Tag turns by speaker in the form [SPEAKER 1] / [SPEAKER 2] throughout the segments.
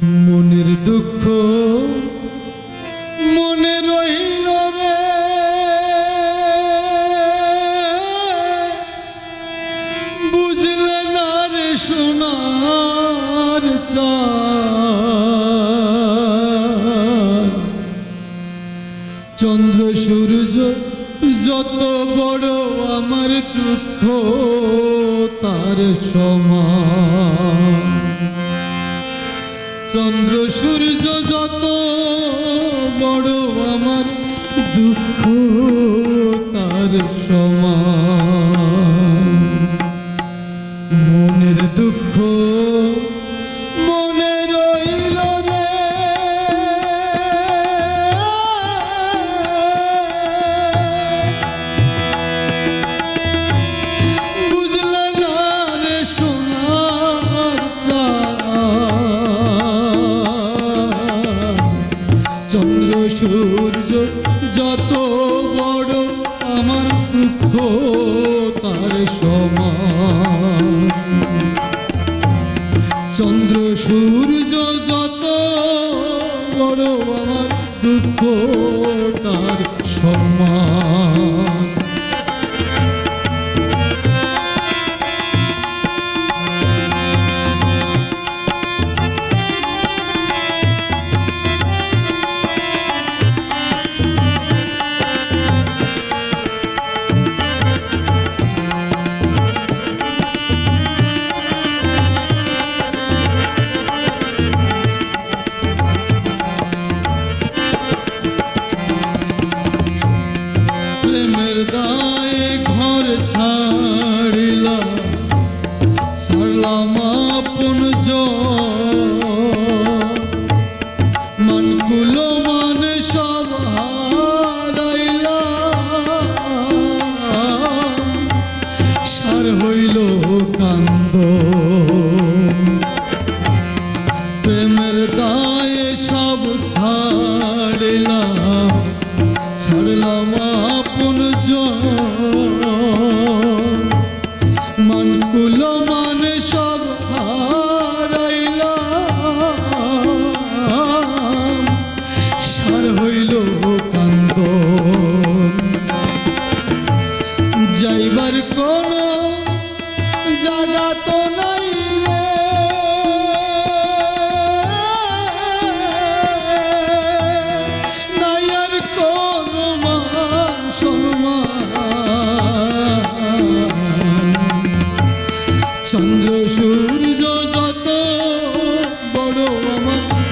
[SPEAKER 1] মনের দুঃখ মনে রইল রে। বুঝলে না রে সোনার চন্দ্র সূর্য যত বড় আমার দুঃখ, তার সমান। চন্দ্র সূর্য যত বড় আমার দুঃখ তার সমান। সূর্য যত বড় আমার দুঃখ তার সমান। মান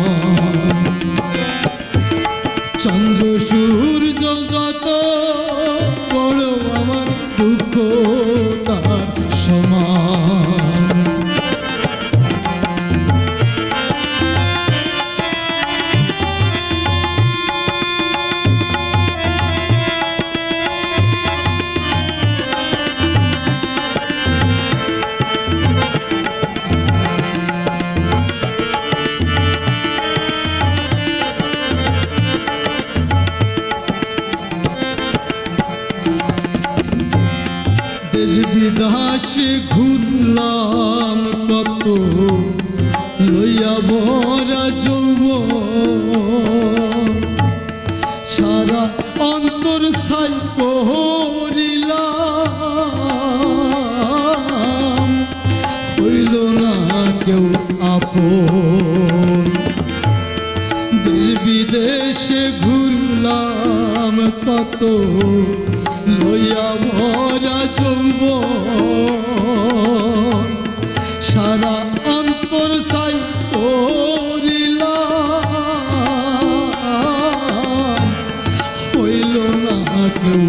[SPEAKER 1] 梦 দেশ বিদেশে ঘুরলাম কত, লইয়া ভরা যৌব সারা অন্তর সাই পহরিলাম। হইল না কেউ আপন। দেশ বিদেশে ঘুরলাম কত লইয়া ভরা চলব সারা অন্তর করিলাম হইল না কেউ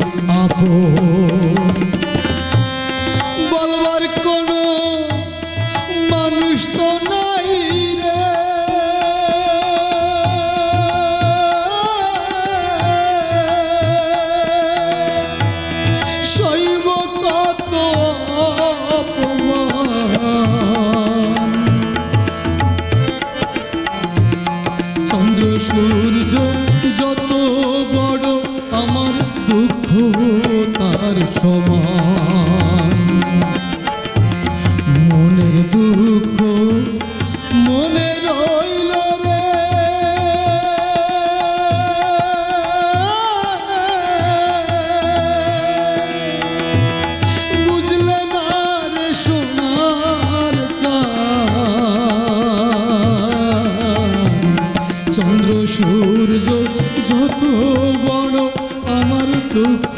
[SPEAKER 1] বলবার কোনো সমান মনের দুঃখ সোনার চন্দ্র সূর্য যত বড় আমার দুঃখ